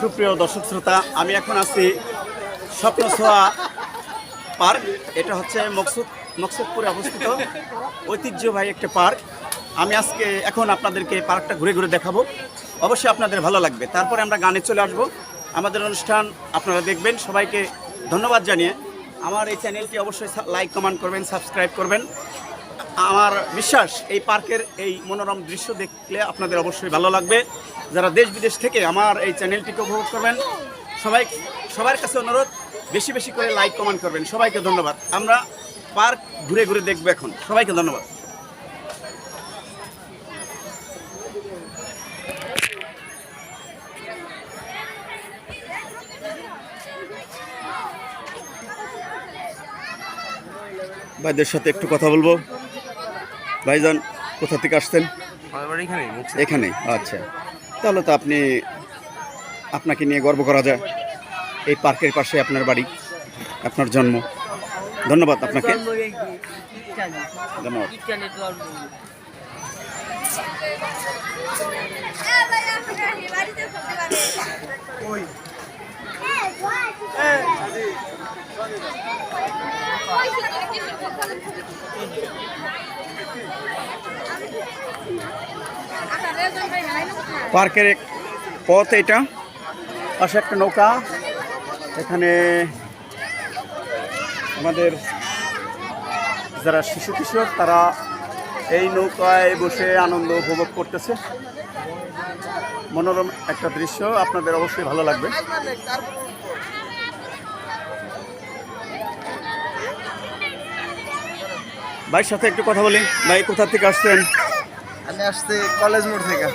সুপ্রিয় দর্শক শ্রোতা, আমি এখন আছি স্বপ্ন ছোঁয়া পার্ক। এটা হচ্ছে মকসুদ, মকসুদপুরে অবস্থিত ঐতিহ্যবাহী একটা পার্ক। আমি আজকে এখন আপনাদেরকে পার্কটা ঘুরে ঘুরে দেখাবো। অবশ্যই আপনাদের ভালো লাগবে। তারপরে আমরা গানে চলে আসব। আমাদের অনুষ্ঠান আপনারা দেখবেন। সবাইকে ধন্যবাদ জানিয়ে আমার এই চ্যানেলটি অবশ্যই লাইক কমেন্ট করবেন সাবস্ক্রাইব করবেন। আমার বিশ্বাস, এই পার্কের এই মনোরম দৃশ্য দেখলে আপনাদের অবশ্যই ভালো লাগবে। যারা দেশ বিদেশ থেকে আমার এই চ্যানেলটিকে উপভোগ করবেন, সবাই, সবার কাছে অনুরোধ, বেশি বেশি করে লাইক কমেন্ট করবেন। সবাইকে ধন্যবাদ। আমরা পার্ক ঘুরে ঘুরে দেখব এখন। সবাইকে ধন্যবাদ। ভাইদের সাথে একটু কথা বলব। ভাইজান কোথা থেকে আসছেন? এখানে আচ্ছা। তাহলে তো আপনি আপনাকে নিয়ে গর্ব করা যায়। এই পার্কের পাশে আপনার বাড়ি আপনার জন্ম। ধন্যবাদ আপনাকে। ধন্যবাদ। পার্কের এক পথ এটা। পাশে একটা নৌকা। এখানে আমাদের যারা শিশু কিশোর, তারা এই নৌকায় বসে আনন্দ উপভোগ করতেছে। মনোরম একটা দৃশ্য, আপনাদের অবশ্যই ভালো লাগবে। ভাইয়ের সাথে একটু কথা বলি। ভাই, কোথা থেকে আসছেন? আমি আসছি কলেজ মোড় থেকে।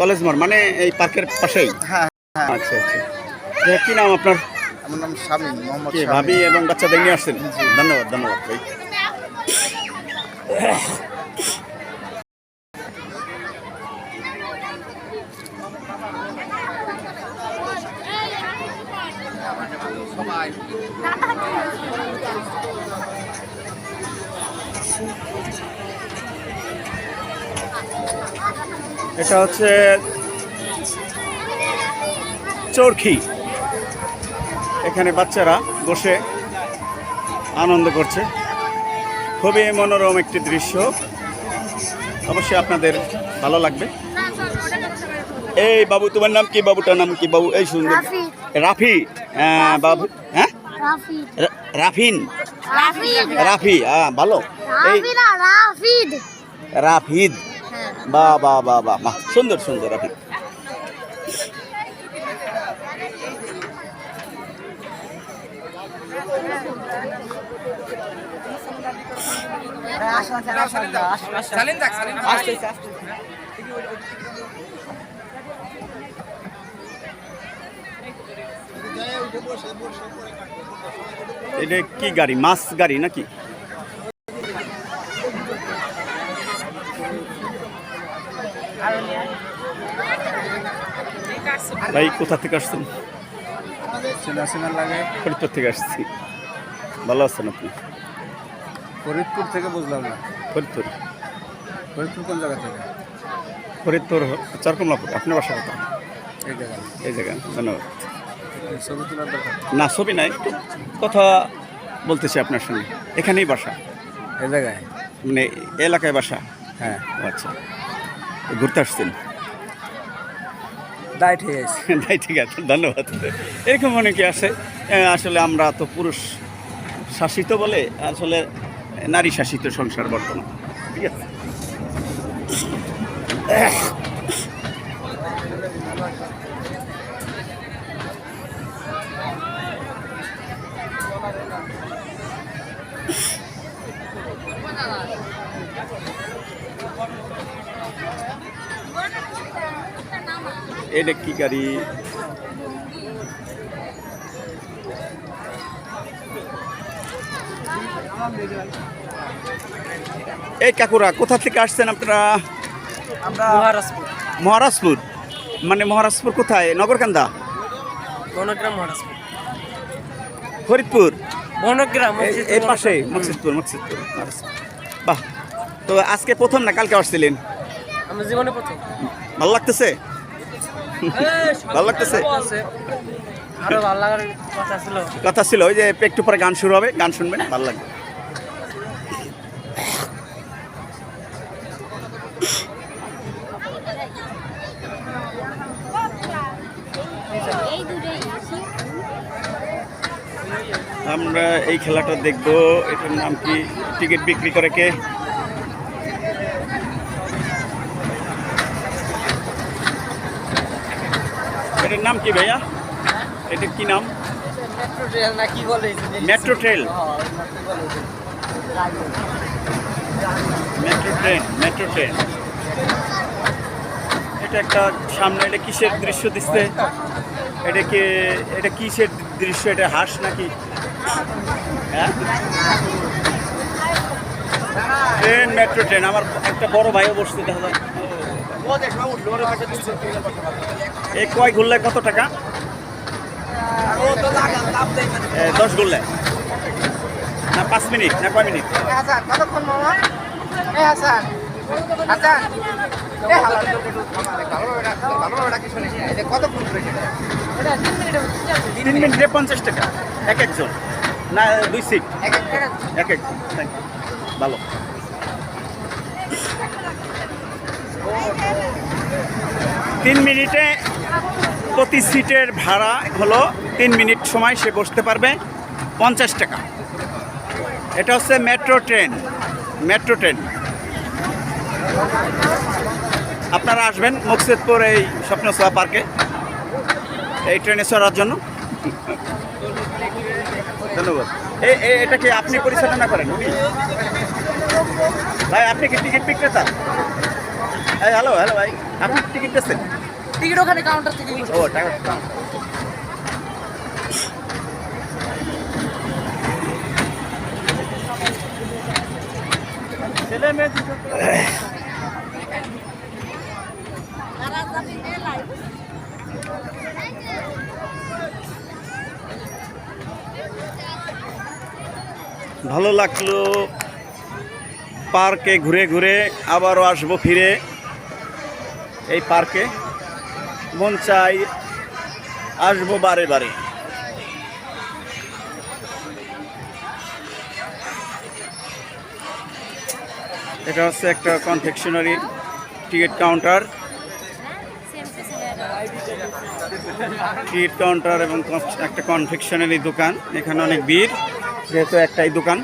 কলেজ মোড় মানে এই পার্কের পাশেই? হ্যাঁ আচ্ছা আচ্ছা। যে কি নাম আপনার? আমার নাম শামীম মোহাম্মদ ভাবি এবং বাচ্চাদের নিয়ে আসছেন? ধন্যবাদ ধন্যবাদ ভাই। এটা হচ্ছে চরখি। এখানে বাচ্চারা বসে আনন্দ করছে। খুবই মনোরম একটি দৃশ্য। অবশ্যই আপনাদের ভালো লাগবে। এই বাবু তোমার নাম কি? বাবুটার নাম কি? বাবু এই সুন্দর। রাফি। হ্যাঁ, বাবু হ্যাঁ? রাফিন। রাফি হ্যাঁ ভালো। এই রাফিদ। বা বা বা বা বাহ সুন্দর সুন্দর রাফিদ এটা কি গাড়ি? মাছ গাড়ি নাকি? ভাই কোথা থেকে আসছেন? ফরিদপুর থেকে আসছি। ভালো আছেন আপনি? ফরিদপুর থেকে বুঝলাম না। ফরিদপুর? ফরিদপুর কোন জায়গা থেকে? ফরিদপুর চারকমলাপুর আপনার বাসা কথা এই জায়গা। এই জায়গা ধন্যবাদ। না ছবি নাই কথা বলতেছি আপনার সঙ্গে। এখানেই বাসা? এই জায়গায়। মানে এলাকায় বাসা? হ্যাঁ। আচ্ছা। ঘুরতে আসছেন? ডাইট হয়ে গেছে। তাই ঠিক আছে, ধন্যবাদ। এরকম অনেকে আছে আসলে আমরা তো পুরুষ শাসিত বলে আসলে নারী শাসিত সংসার বর্তমান। ঠিক আছে? এটা কি গাড়ি? এই কাকুরা কোথা থেকে আসছেন আপনারা? আমরা মহারাজপুর। মহারাজপুর? মানে মহারাজপুর কোথায়? নগরকান্দা? বনগ্রাম মহারাজপুর। ফরিদপুর? বনগ্রাম এই- এই পাশে মকসিদপুর মকসিদপুর বাহ তো আজকে প্রথম না কালকে আসছিলেন? আমার জীবনে প্রথম। ভালো লাগতেছে? ভালো লাগতেছে? আরও ভালো লাগার কথা ছিল। কথা ছিল ওই যে একটু পরে গান শুরু হবে গান শুনবেন ভালো লাগবে। আমরা এই খেলাটা দেখব। এটার নাম কি? টিকিট বিক্রি করে কে? এটার নাম কি ভাইয়া? এটা কি নাম? মেট্রো ট্রেন না কি বলে metro trail metro train metro train এটা একটা সামনে, এটা কিসের দৃশ্য দিচ্ছে? এটা কি, এটা কিসের দৃশ্য? এটা হাঁস নাকি? হ্যাঁ? ট্রেন মেট্রো ট্রেন আমার একটা বড় ভাইও বসতে দেখা যায় এই কয় ঘুরলে কত টাকা? দশ ঘুরলে। না, পাঁচ মিনিট, না কয় মিনিট? তিন মিনিটে পঞ্চাশ টাকা। এক একজন। না, দুই সিট এক এক এক এক থ্যাংক ইউ ভালো। তিন মিনিটে প্রতি সিটের ভাড়া হলো তিন মিনিট সময় সে বসতে পারবে পঞ্চাশ টাকা। এটা হচ্ছে মেট্রো ট্রেন মেট্রো ট্রেন। আপনারা আসবেন মুকসেদপুর এই স্বপ্নসভা পার্কে, এই ট্রেনে চড়ার জন্য। ধন্যবাদ। এটা কি আপনি পরিচালনা করেন? ভাই, আপনি কি টিকিট বিক্রেতা? হ্যালো হ্যালো ভাই। আপনি টিকিট দিচ্ছেন টিকিট ওখানে কাউন্টার থেকে ও টাকা ছেলে মেয়ে ভালো লাগল। পার্কে ঘুরে ঘুরে আবারও আসব ফিরে। এই পার্কে। মন চাই আসব বারে বারে। এটা হচ্ছে একটা confectionery ticket counter ticket counter এবং একটা কনফেকশনারি দোকান। এখানে অনেক ভিড়, যেহেতু একটাই দোকান।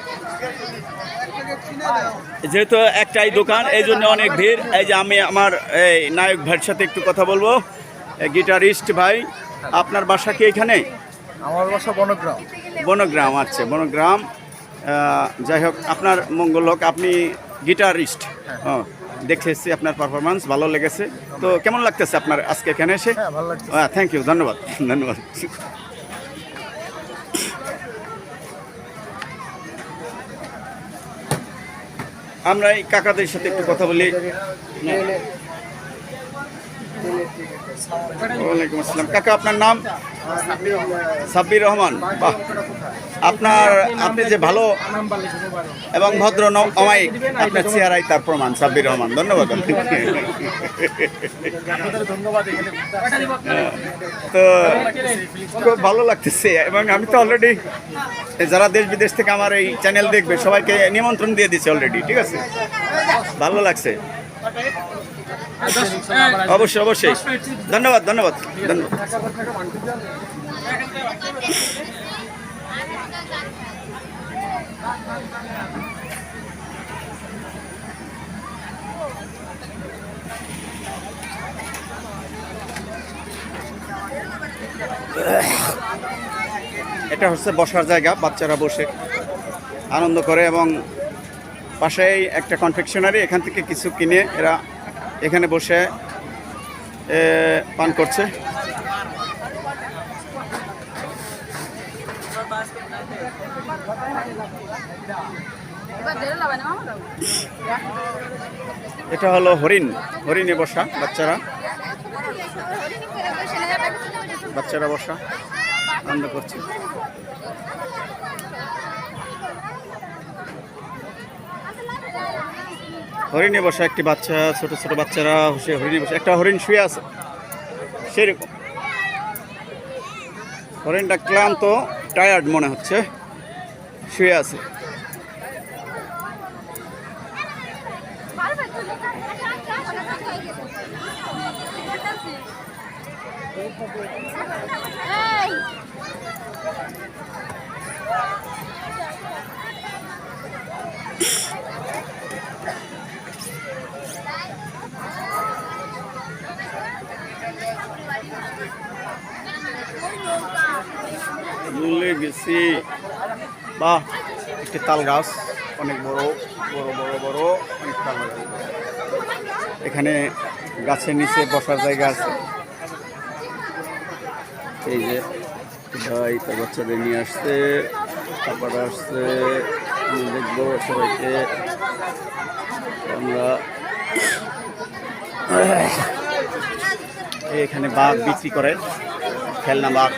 যেহেতু একটাই দোকান এই জন্য অনেক ভিড়। এই যে আমি আমার এই নায়ক ভাইয়ের সাথে একটু কথা বলব। গিটারিস্ট ভাই আপনার বাসা কি এখানে? আমার বাসা বনগ্রাম। বনগ্রাম আচ্ছা বনগ্রাম। যাই হোক আপনার মঙ্গল হোক আপনি গিটারিস্ট। ও দেখে এসেছি আপনার পারফরমেন্স ভালো লেগেছে। তো কেমন লাগতেছে আপনার আজকে এখানে এসে? হ্যাঁ থ্যাংক ইউ ধন্যবাদ। ধন্যবাদ। আমরা এই কাকাদের সাথে একটু কথা বলি। ওয়ালাইকুম আসসালাম। কাকা, আপনার নাম? সাব্বির রহমান। বাহ। আপনার, আপনি যে ভালো এবং ভদ্র অমায়িক, আপনার চেহারাই তার প্রমাণ, সাব্বির রহমান। ধন্যবাদ তো খুব ভালো লাগতেছে, এবং আমি তো অলরেডি যারা দেশ বিদেশ থেকে আমার এই চ্যানেল দেখবে, সবাইকে নিমন্ত্রণ দিয়ে দিচ্ছে অলরেডি ঠিক আছে? ভালো লাগছে। অবশ্যই অবশ্যই। ধন্যবাদ ধন্যবাদ ধন্যবাদ। এটা হচ্ছে বসার জায়গা, বাচ্চারা বসে আনন্দ করে এবং পাশেই একটা কনফেকশনারি এখান থেকে কিছু কিনে এরা এখানে বসে পান করছে। এটা হলো হরিণ, হরিণে বসা বাচ্চারা। বাচ্চারা বসা, আনন্দ করছে। হরিণে বসা একটি বাচ্চা, ছোট ছোট বাচ্চারা বসে হরিণে বসে। একটা হরিণ শুয়ে আছে, সেরকম। হরিণটা ক্লান্ত টায়ার্ড মনে হচ্ছে। শুয়ে আছে। ভুলে গেছি। বাহ, একটি তাল গাছ, অনেক বড় বড় বড় বড়, অনেক তাল গাছ। এখানে গাছের নিচে বসার জায়গা আছে। এই যে, ভাই, তার বাচ্চাদের নিয়ে আসছে তারপরে আসছে, আমি দেখব সবাইকে। আমরা এখানে বাঘ বিক্রি করে, খেলনা বাঘ।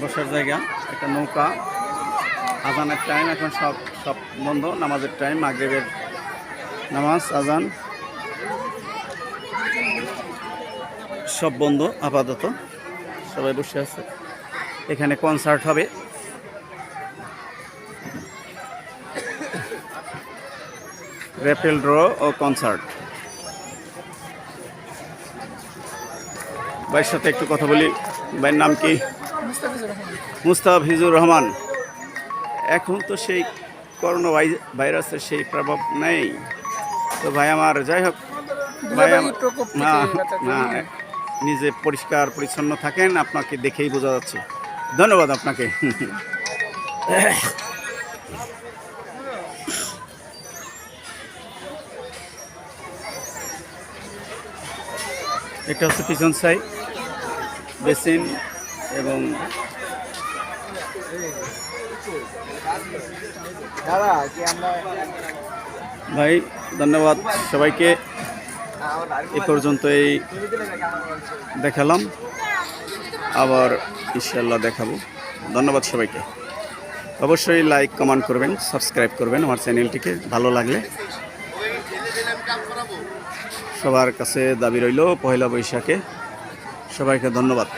বসার জায়গা, একটা নৌকা, আজানের টাইম এখন সব সব বন্ধ, নামাজের টাইম আগের নামাজ, আজান। সব বন্ধ, আপাতত। সবাই বসে আছে। এখানে কনসার্ট হবে। র্যাপেল ড্র ও কনসার্ট ভাইয়ের সাথে একটু কথা বলি। ভাইয়ের নাম কি? মুস্তাফিজুর রহমান। এখন তো সেই করোনা ভাই- ভাইরাসের সেই প্রভাব নেই। তো ভাই আমার যাই হোক ভাই না না নিজে পরিষ্কার পরিচ্ছন্ন থাকেন আপনাকে দেখেই বোঝা যাচ্ছে। ধন্যবাদ আপনাকে। এটা হচ্ছে পিছন সাইড। বেসিন এবং ভাই ধন্যবাদ সবাইকে। এ পর্যন্ত এই দেখালাম। আবার ইনশাল্লাহ দেখাবো। ধন্যবাদ সবাইকে। অবশ্যই লাইক কমেন্ট করবেন সাবস্ক্রাইব করবেন আমার চ্যানেলটিকে। ভালো লাগলে সবার কাছে দাবি রইল পয়লা বৈশাখে। সবাইকে ধন্যবাদ।